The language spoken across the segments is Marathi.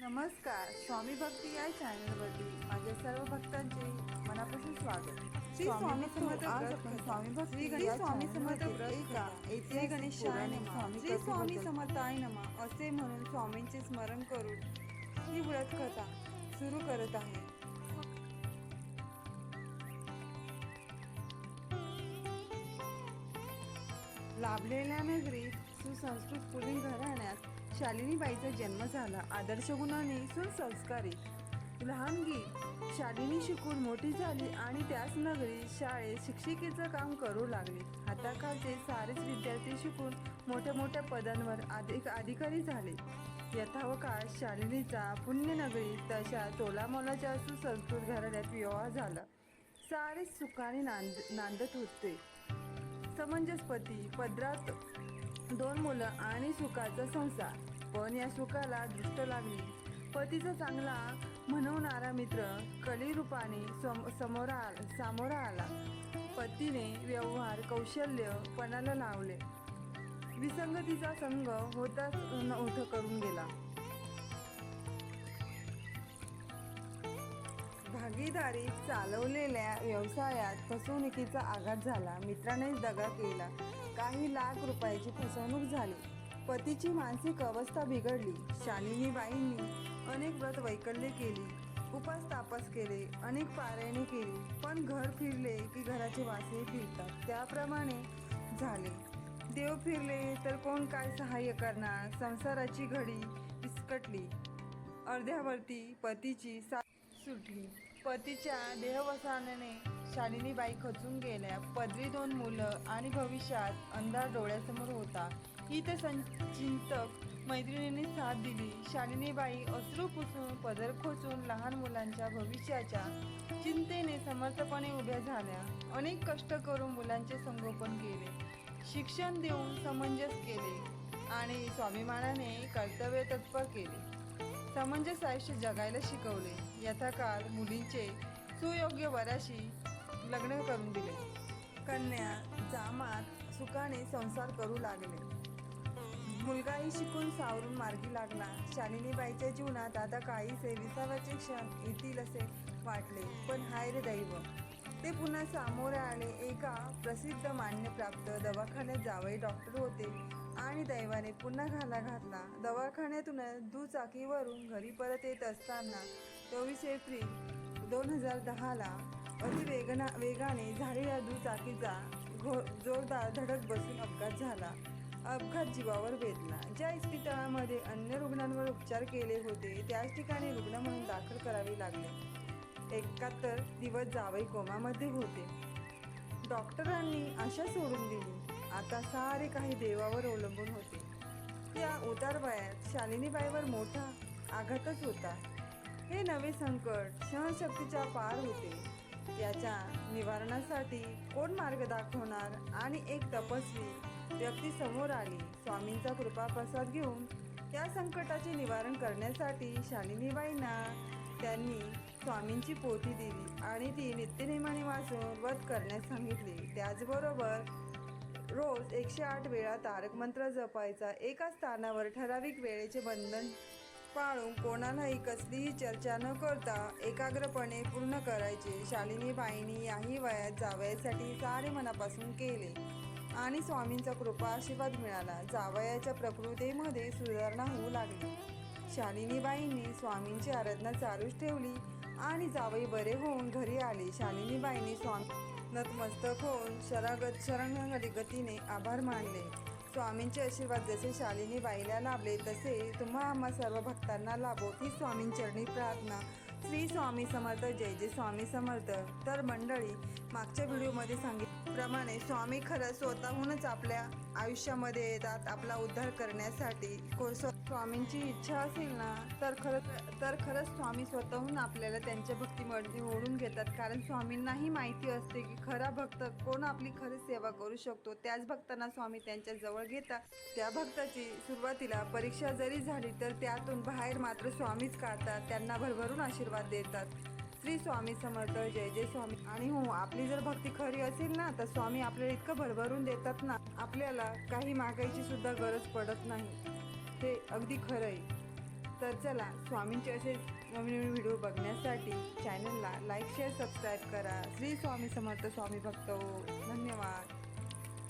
नमस्कार स्वामी भक्ती या चॅनलवरती माझ्या सर्व भक्तांचे मनापासून स्वागत श्री स्वामी समर्थ. स्वामी भक्ती श्री या स्वामी समर्थ एका. श्री गणेशाय नमः स्वामी श्री स्वामी समर्थाय नमः असे म्हणून स्वामींचे स्मरण करून ही व्रत कथा सुरू करत आहे लाभलेल्या नगरीत सुसंस्कृत पुढील घराण्यात शालिनीबाईचा जन्म झाला. आदर्श गुणाने सुसंस्कारित. लहानगी शालिनी शिकून मोठी झाली आणि त्याच नगरीत शाळेत शिक्षिकेचं काम करू लागली. हाताखालचे सारेच विद्यार्थी शिकून मोठ्या मोठ्या पदांवर अधिक अधिकारी झाले. यथावकाश शालिनीचा पुण्यनगरी तशा तोलामोलाच्या सुसंस्कृत घराण्यात विवाह झाला. सारेच सुखाने नांद नांदत होते. समंजसपती पदरात दोन मुलं आणि सुखाचा संसार. पण या सुखाला दृष्ट लागली. पतीचा चांगला म्हणवणारा मित्र कलिरूपाने सम समोर आला सामोरा आला. पतीने व्यवहार कौशल्य पणाला लावले. विसंगतीचा संघ होताच नव्हतं करून गेला. भागीदारी चालवलेल्या व्यवसायात फसवणुकीचा आघात झाला. मित्रानेच दगा केला. काही लाख रुपयाची फसवणूक झाली. पतीची मानसिक अवस्था बिघडली. शालिनीबाईंनी अनेक व्रत वैकल्ये केली. उपास तापास केले. अनेक पारायणे केली. पण घर फिरले की घराचे वासे फिरतात. त्याप्रमाणे झाले. देव फिरले तर कोण काय सहाय्य करणार? संसाराची घडी विस्कटली. अर्ध्यावरती पतीची सा सुटली. पतीच्या देहवसानाने शालिनीबाई खचून गेल्या. पदवी दोन मुलं आणि भविष्यात अंधार डोळ्यासमोर होता. ही तर संचिंतक मैत्रिणींनी साथ दिली. शालिनीबाई अश्रू पुसून पदर खोचून लहान मुलांच्या भविष्याच्या चिंतेने समर्थपणे उभ्या झाल्या. अनेक कष्ट करून मुलांचे संगोपन केले. शिक्षण देऊन समंजस केले आणि स्वाभिमानाने कर्तव्य तत्पर केले. समंजस आयुष्य जगायला शिकवले. यथाकाल मुलींचे सुयोग्य वराशी लग्न करून दिले. कन्या जामात सुखाने संसार करू लागले. मुलगाही शिकून सावरून मार्गी लागला. शालिनीबाईच्या जीवनात आता काहीसे विसाव्याचे क्षण येतील असे वाटले. पण हाय रे दैव! ते पुन्हा सामोरे आले. एका प्रसिद्ध मान्यप्राप्त दवाखान्यात जावई डॉक्टर होते आणि दैवाने पुन्हा घाला घातला. दवाखान्यातून दुचाकीवरून घरी परत येत असताना चोवीस एप्रिल दोन हजार दहाला अतिवेगना वेगाने झालेल्या दुचाकीचा घो जोरदार धडक बसून अपघात झाला. अपघात जीवावर बेतला ज्या इस्पितळामध्ये अन्य रुग्णांवर उपचार केले होते त्याच ठिकाणी रुग्ण म्हणून दाखल करावे लागले. एकाहत्तर दिवस जावई कोमामध्ये होते. डॉक्टरांनी आशा सोडून दिली. आता सारे काही देवावर अवलंबून होते. त्या उतार वयात शालिनीबाईवर मोठा आघातच होता. हे नवे संकट सहनशक्तीच्या पार होते. याच्या निवारणासाठी कोण मार्ग दाखवणार आणि एक तपस्वी व्यक्ती समोर आली स्वामींचा कृपा प्रसाद घेऊन त्या संकटाचे निवारण करण्यासाठी शालिनीबाईंना त्यांनी स्वामींची पोथी दिली आणि ती नित्यनेमाने वाचून वध करण्यास सांगितली. त्याचबरोबर रोज एकशे आठ वेळा तारक मंत्र जपायचा. एका स्थानावर ठराविक वेळेचे बंधन पाळून कोणालाही कसलीही चर्चा न करता एकाग्रपणे पूर्ण करायचे. शालिनीबाईंनी याही वयात जावयासाठी सारे मनापासून केले आणि स्वामींचा कृपा आशीर्वाद मिळाला. जावयाच्या प्रकृतीमध्ये सुधारणा होऊ लागली. शालिनीबाईंनी स्वामींची आराधना चालूच ठेवली आणि जावई बरे होऊन घरी आले. शालिनीबाईंनी स्वामी नतमस्तक होऊन शरागत शरणगती गतीने आभार मानले. स्वामींचे आशीर्वाद जसे शालिनीबाईला लाभले तसे तुम्हा आम्हा सर्व भक्तांना लाभो. ही स्वामींचरणी प्रार्थना. श्री स्वामी समर्थ. जय जय स्वामी समर्थ. तर मंडळी मागच्या व्हिडिओमध्ये सांगितल्याप्रमाणे स्वामी खरं स्वतःहूनच आपल्या आयुष्यामध्ये येतात आपला उद्धार करण्यासाठी. को- स्वामींची इच्छा असेल ना तर खरं तर खरंच स्वामी स्वतःहून आपल्याला त्यांच्या भक्तीमध्ये ओढून घेतात. कारण स्वामींनाही माहिती असते की खरा भक्त कोण आपली खरी सेवा करू शकतो. त्याच भक्तांना स्वामी त्यांच्या जवळ घेतात. त्या भक्ताची सुरुवातीला परीक्षा जरी झाली तर त्यातून बाहेर मात्र स्वामीच काढतात. त्यांना भरभरून आशीर्वाद देतात. श्री स्वामी समर्थ जय जय स्वामी. आणि हो आपली जर भक्ती खरी असेल ना तर स्वामी आपल्याला इतकं भरभरून देतात ना आपल्याला काही मागायची सुद्धा गरज पडत नाही. ते अगदी खरं आहे तर चला स्वामींचे असे नवनवीन व्हिडिओ बघण्यासाठी चॅनलला लाईक शेअर सबस्क्राईब करा. श्री स्वामी समर्थ स्वामी भक्त हो. धन्यवाद.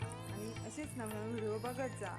आणि असेच नवनवीन व्हिडिओ बघत जा.